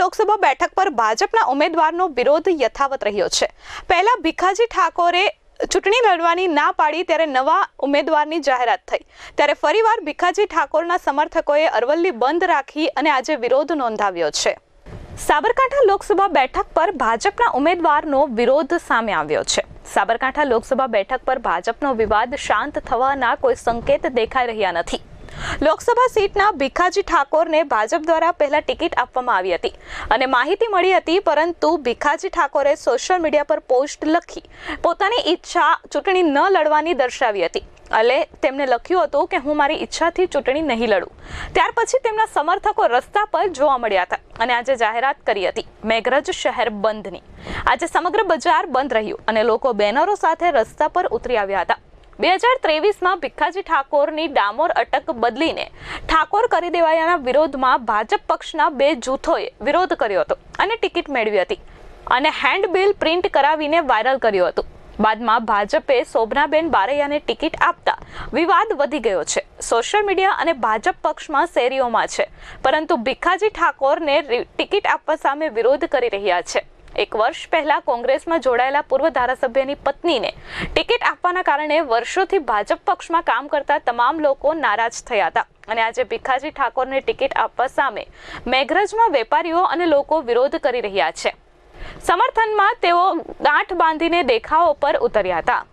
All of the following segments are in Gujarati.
લોકસભા બેઠક પર ભાજપના ઉમેદવારનો વિરોધ યથાવત રહ્યો છે. પહેલા ભીખાજી ઠાકોરે ચૂંટણી લડવાની ના પાડી ત્યારે નવા ઉમેદવારની જાહેરાત થઈ. ત્યારે ફરીવાર ભીખાજી ઠાકોરના સમર્થકોએ અરવલ્લી બંધ રાખી અને આજે વિરોધ નોંધાવ્યો છે. સાબરકાંઠા લોકસભા બેઠક પર ભાજપના ઉમેદવારનો વિરોધ સામે આવ્યો છે. સાબરકાંઠા લોકસભા બેઠક પર ભાજપનો વિવાદ શાંત થવાના કોઈ સંકેત દેખાઈ રહ્યા નથી. લોકસભા સીટના ભીખાજી ઠાકોરને ભાજપ દ્વારા પહેલા ટિકિટ આપવામાં આવી હતી અને માહિતી મળી હતી, પરંતુ ભીખાજી ઠાકોરે સોશિયલ મીડિયા પર પોસ્ટ લખી પોતાની ઈચ્છા ચૂંટણી ન લડવાની દર્શાવી હતી. એટલે તેમણે લખ્યું હતું કે, હું મારી ઈચ્છાથી ચૂંટણી નહીં લડું. ત્યાર પછી તેમના સમર્થકો રસ્તા પર જોવા મળ્યા હતા અને આજે જાહેરાત કરી હતી, મેઘરજ શહેર બંધની. આજે સમગ્ર બજાર બંધ રહ્યું અને લોકો બેનરો સાથે રસ્તા પર ઉતરી આવ્યા હતા. બે હજાર ત્રેવીસમાં ભિખાજી ઠાકોરની ડામોર અટક બદલીને ઠાકોર કરી દેવાયાના વિરોધમાં ભાજપ પક્ષના બે જૂથોએ વિરોધ કર્યો હતો અને ટિકિટ મેળવી હતી અને હેન્ડબિલ પ્રિન્ટ કરાવીને વાયરલ કર્યું હતું. બાદમાં ભાજપે શોભનાબેન બારૈયાને ટિકિટ આપતા વિવાદ વધી ગયો છે. સોશિયલ મીડિયા અને ભાજપ પક્ષમાં શેરીઓમાં છે. પરંતુ ભિખાજી ઠાકોરને ટિકિટ આપવા સામે વિરોધ કરી રહ્યા છે. એક વર્ષ પહેલા કોંગ્રેસમાં જોડાયેલા પૂર્વ ધારાસભ્યની પત્નીને ટિકિટ આપવાના કારણે વર્ષોથી ભાજપ પક્ષમાં કામ કરતા તમામ લોકો નારાજ થયા હતા. અને આજે ભીખાજી ઠાકોરને ટિકિટ આપવા સામે મેઘરજમાં વેપારીઓ અને લોકો વિરોધ કરી રહ્યા છે. સમર્થનમાં તેઓ ગાંઠ બાંધીને દેખાવો પર ઉતર્યા હતા.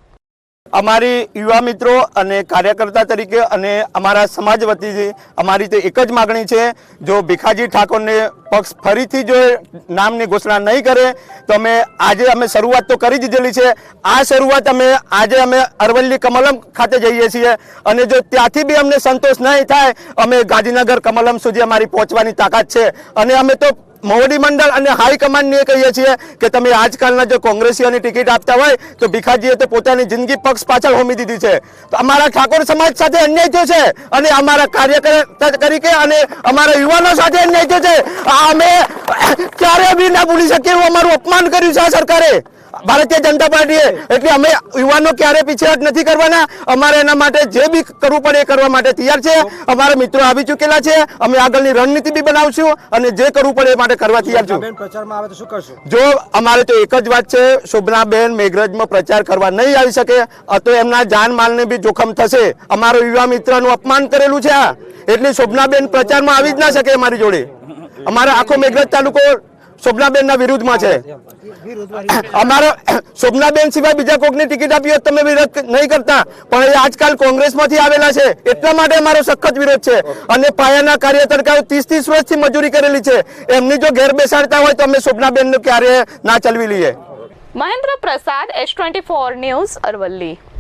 અમારી યુવા મિત્રો અને કાર્યકર્તા તરીકે અને અમારા સમાજ વતીથી અમારી તો એક જ માગણી છે, જો ભીખાજી ઠાકોરને પક્ષ ફરીથી જો નામની ઘોષણા નહીં કરે, તો અમે આજે અમે શરૂઆત તો કરી દીધેલી છે. આ શરૂઆત અમે આજે અમે અરવલ્લી કમલમ ખાતે જઈએ છીએ અને જો ત્યાંથી બી અમને સંતોષ નહીં થાય, અમે ગાંધીનગર કમલમ સુધી અમારી પહોંચવાની તાકાત છે. અને અમે તો મોવડી મંડળ અને હાઈકમાન્ડને કહીએ છીએ કે તમે આજકાલના જો કોંગ્રેસીઓની ટિકિટ આપતા હોય, તો ભીખાજીએ તો પોતાની જિંદગી પક્ષ પાછળ હોમી દીધી છે. તો અમારા ઠાકોર સમાજ સાથે અન્યાય થયો છે અને અમારા કાર્યકર્તા તરીકે અને અમારા યુવાનો સાથે અન્યાય થયો છે. આ અમે ક્યારે બી ના ભૂલી શકીએ એવું અમારું અપમાન કર્યું છે આ સરકારે. ભારતીય જનતા પાર્ટીએ. એટલે અમે યુવાનો ક્યારે પીછેહટ નથી કરવાના. અમારે એના માટે જે બી કરવું પડે એ કરવા માટે તૈયાર છે. અમારા મિત્રો આવી ચૂકેલા છે. અમે આગળની રણનીતિ બી બનાવશું અને જે કરવું પડે એ માટે કરવા તૈયાર છું. જો અમારે તો એક જ વાત છે શોભનાબેન મેઘરજમાં પ્રચાર કરવા નહીં આવી શકે. તો એમના જાનમાલને બી જોખમ થશે. અમારો યુવા મિત્રનું અપમાન કરેલું છે આ. એટલે શોભનાબેન પ્રચારમાં આવી જ ના શકે અમારી જોડે. અમારે આખો મેઘરજ તાલુકો શોભનાબેનના વિરુદ્ધમાં છે. અમારો શોભનાબેન સિવાય બીજા કોકની ટિકિટ આપી હોત તમે વિરોધ નહીં કરતા. પણ એ આજકાલ કોંગ્રેસમાંથી આવેલા છે. એટલા માટે અમારો સખત વિરોધ છે. અને પાયાના કાર્યકર્તાઓ ત્રીસ ત્રીસ વર્ષથી મજૂરી કરેલી છે. એમની જો ઘેર બેસાડતા હોય તો અમે શોભનાબેનને ક્યારે ના ચલવી લઈએ. Mahendra Prasad S twenty four news Aravalli.